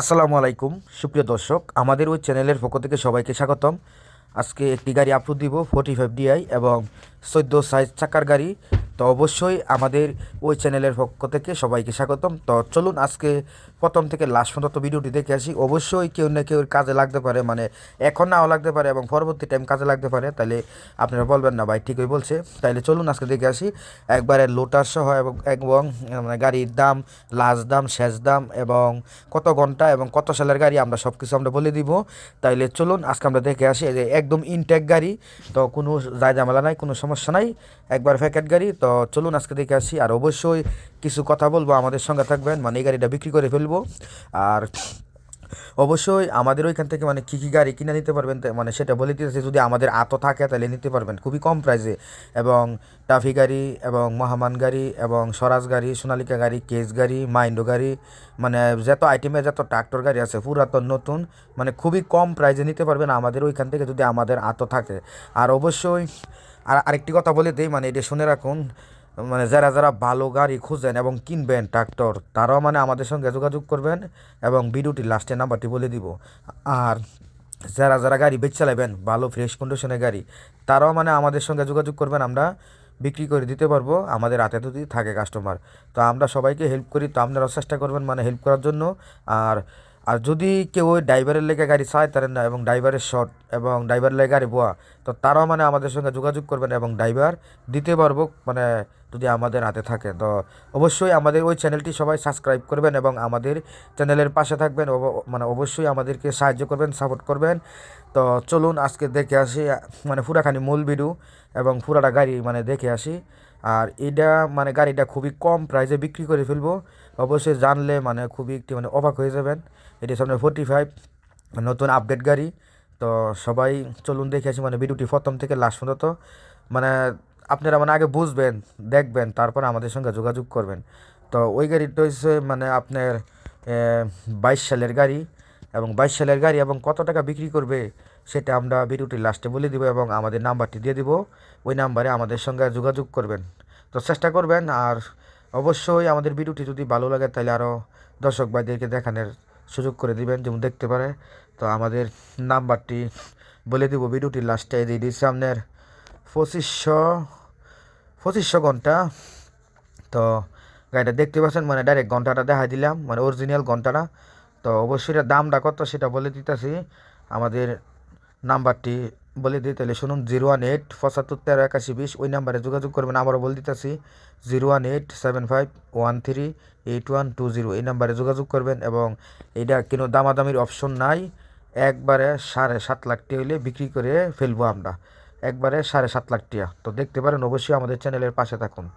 আসসালামু আলাইকুম। সুপ্রিয় দর্শক, আমাদের ওই চ্যানেলের পক্ষ থেকে সবাইকে স্বাগতম। আজকে একটি গাড়ি আপলোড দিব ফোর্টি ফাইভ ডিআই এবং চোদ্দ সাইজ চাকার গাড়ি। তো অবশ্যই আমাদের ওই চ্যানেলের পক্ষ থেকে সবাইকে স্বাগতম। তো চলুন আজকে প্রথম থেকে লাস্ট পর্যন্ত ভিডিওটি দেখে আসি। অবশ্যই কেউ না কেউ কাজে লাগতে পারে মানে এখন নাও লাগতে পারে এবং পরবর্তী টাইম কাজে লাগতে পারে তাহলে আপনারা বলবেন না ভাই, ঠিকই বলছে। তাইলে চলুন আজকে দেখে আসি। একবারে লোটার সহ এবং এবং মানে গাড়ির দাম লাস্ট দাম, শেষ দাম এবং কত ঘণ্টা এবং কত সালের গাড়ি আমরা সব কিছু আমরা বলে দিব। তাইলে চলুন আজকে আমরা দেখে আসি যে একদম ইনটেক গাড়ি। তো কোনো যায় ঝামেলা নাই, কোনো সমস্যা নাই। একবার প্যাকেট গাড়ি, তো চলুন আজকে দেখে আসি। আর অবশ্যই কিছু কথা বলব আমাদের সঙ্গে থাকবেন। মানে এই গাড়িটা বিক্রি করে ফেলব। আর অবশ্যই আমাদের ওইখান থেকে মানে কী কী গাড়ি কিনে নিতে পারবেন মানে সেটা বলে দিতেছে, যদি আমাদের আতো থাকে তাহলে নিতে পারবেন। খুবই কম প্রাইসে এবং টাফি গাড়ি এবং মহামান গাড়ি এবং স্বরাজ গাড়ি সোনালিকা গাড়ি কেস গাড়ি মাইন্ডো গাড়ি মানে যত আইটেমে যত ট্রাক্টর গাড়ি আছে, পুরাতন, নতুন মানে খুবই কম প্রাইসে নিতে পারবেন আমাদের ওইখান থেকে যদি আমাদের আতো থাকে। আর অবশ্যই আর আরেকটি কথা বলে দিই মানে এটা শুনে রাখুন মানে যারা যারা ভালো গাড়ি খুঁজেন এবং কিনবেন ট্রাক্টর, তারাও মানে আমাদের সঙ্গে যোগাযোগ করবেন এবং ভিডিওটি লাস্টে নাম্বারটি বলে দিব। আর যারা যারা গাড়ি বেচ চালাবেন ভালো ফ্রেশ কন্ডিশনের গাড়ি, তারাও মানে আমাদের সঙ্গে যোগাযোগ করবেন, আমরা বিক্রি করে দিতে পারব, আমাদের হাতে যদি থাকে কাস্টমার তো আমরা সবাইকে হেল্প করি, তো আপনারাও চেষ্টা করবেন মানে হেল্প করার জন্য। আর আর যদি কেউ ওই ড্রাইভারের লেগে গাড়ি চায় তারেন না, এবং ড্রাইভারের শর্ট এবং ড্রাইভার লেগে গাড়ি বোয়া, তো তারাও মানে আমাদের সঙ্গে যোগাযোগ করবেন এবং ড্রাইভার দিতে পারব মানে যদি আমাদের হাতে থাকে, তো অবশ্যই আমাদের ওই চ্যানেলটি সবাই সাবস্ক্রাইব করবেন এবং আমাদের চ্যানেলের পাশে থাকবেন। মানে অবশ্যই আমাদেরকে সাহায্য করবেন সাপোর্ট করবেন। তো চলুন আজকে দেখে আসি মানে পুরাখানি মূল ভিডিও এবং পুরাটা গাড়ি মানে দেখে আসি। আর এটা মানে গাড়িটা খুবই কম প্রাইসে বিক্রি করে ফেলব। অবশ্যই জানলে মানে খুবই একটি মানে অবাক হয়ে যাবেন। এটি সামনে ফোর্টি ফাইভ নতুন আপডেট গাড়ি। তো সবাই চলুন দেখে আসি মানে ভিডিওটি প্রথম থেকে লাস্ট পর্যন্ত। মানে আপনারা মানে আগে বুঝবেন, দেখবেন, তারপর আমাদের সঙ্গে যোগাযোগ করবেন। তো ওই গাড়িটা হচ্ছে মানে আপনার বাইশ সালের গাড়ি এবং বাইশ সালের গাড়ি এবং কত টাকা বিক্রি করবে সেটা আমরা ভিডিওটি লাস্টে বলে দিব এবং আমাদের নাম্বারটি দিয়ে দিব। ওই নাম্বারে আমাদের সঙ্গে যোগাযোগ করবেন। তো চেষ্টা করবেন আর অবশ্যই আমাদের ভিডিওটি যদি ভালো লাগে তাহলে আরও দর্শক ভাইদেরকে দেখানোর সুযোগ করে দিবেন, যেমন দেখতে পারে। তো আমাদের নাম্বারটি বলে দিব, ভিডিওটি লাস্টে দিয়ে দিচ্ছি আপনার পঁচিশশো পঁচিশশো ঘণ্টা। তো গাড়িটা দেখতে পাচ্ছেন মানে ডাইরেক্ট ঘন্টাটা দেখাই দিলাম মানে অরিজিনাল ঘন্টাটা। তো অবশ্যই এটার দামটা কত সেটা বলে দিতেছি। আমাদের নাম্বারটি বলে দিই, তাহলে শুনুন, জিরো ওয়ান এইট পঁচাত্তর তেরো একাশি বিশ, ওই নাম্বারে যোগাযোগ করবেন, আবারও বলে দিতেছি, zero one eight seven five one three eight one two zero, এই নাম্বারে যোগাযোগ করবেন এবং এটা কোনো দামাদামির অপশন নাই। একবারে সাড়ে সাত লাখ টাকা হইলে বিক্রি করে ফেলব আমরা। একবারে সাড়ে সাত লাখ টিয়া। তো দেখতে পারেন অবশ্যই আমাদের চ্যানেলের পাশে থাকুন।